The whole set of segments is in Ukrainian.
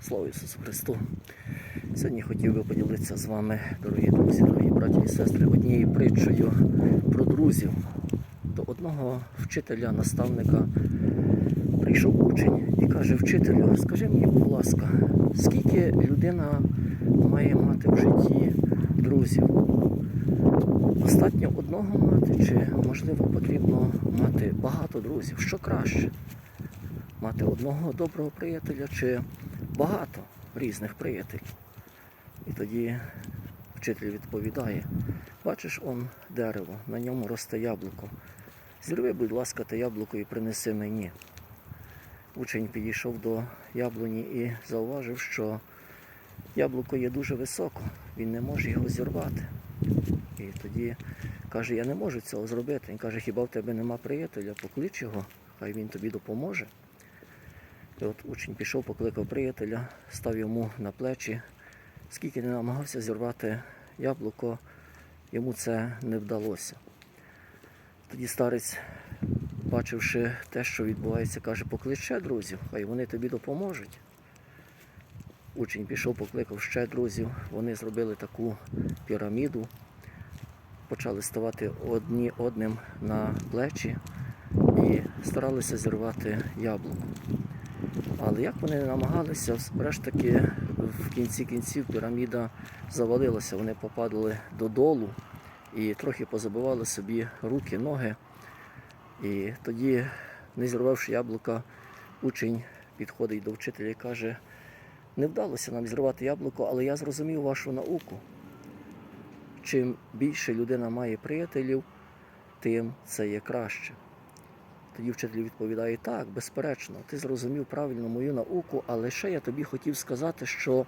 Слава Ісусу Христу! Сьогодні хотів би поділитися з вами, дорогі друзі, дорогі браті і сестри, однією притчею про друзів. До одного вчителя, наставника прийшов учень і каже: Вчителю, скажи мені, будь ласка, скільки людина має мати в житті друзів? Достатньо одного мати, чи можливо потрібно мати багато друзів? Що краще? Мати одного доброго приятеля чи багато різних приятелів? І тоді вчитель відповідає: бачиш он дерево, на ньому росте яблуко. Зірви, будь ласка, те яблуко і принеси мені. Учень підійшов до яблуні і зауважив, що яблуко є дуже високо, він не може його зірвати. І тоді каже, я не можу цього зробити. Він каже, хіба в тебе нема приятеля, поклич його, хай він тобі допоможе. І от учень пішов, покликав приятеля, став йому на плечі. Скільки не намагався зірвати яблуко, йому це не вдалося. Тоді старець, бачивши те, що відбувається, каже, поклич ще друзів, хай вони тобі допоможуть. Учень пішов, покликав ще друзів, вони зробили таку піраміду, почали ставати одні одним на плечі і старалися зірвати яблуко. Але як вони намагалися, врешті-таки в кінці кінців піраміда завалилася, вони попадали додолу і трохи позабивали собі руки, ноги. І тоді, не зірвавши яблука, учень підходить до вчителя і каже, не вдалося нам зірвати яблуко, але я зрозумів вашу науку. Чим більше людина має приятелів, тим це є краще. Тоді вчитель відповідає, так, безперечно, ти зрозумів правильно мою науку, але ще я тобі хотів сказати, що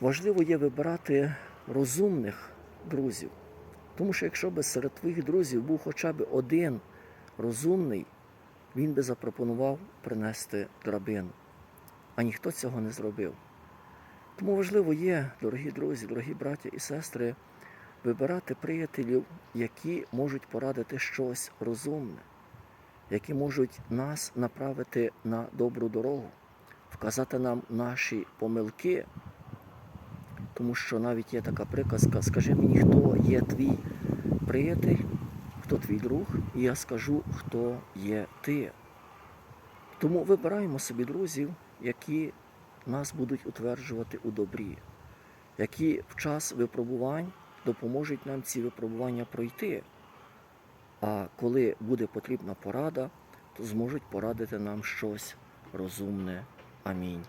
важливо є вибирати розумних друзів. Тому що якщо би серед твоїх друзів був хоча б один розумний, він би запропонував принести драбину. А ніхто цього не зробив. Тому важливо є, дорогі друзі, дорогі браття і сестри, вибирати приятелів, які можуть порадити щось розумне, які можуть нас направити на добру дорогу, вказати нам наші помилки. Тому що навіть є така приказка: скажи мені, хто є твій приятель, хто твій друг, і я скажу, хто є ти. Тому вибираємо собі друзів, які нас будуть утверджувати у добрі, які в час випробувань допоможуть нам ці випробування пройти. А коли буде потрібна порада, то зможуть порадити нам щось розумне. Амінь.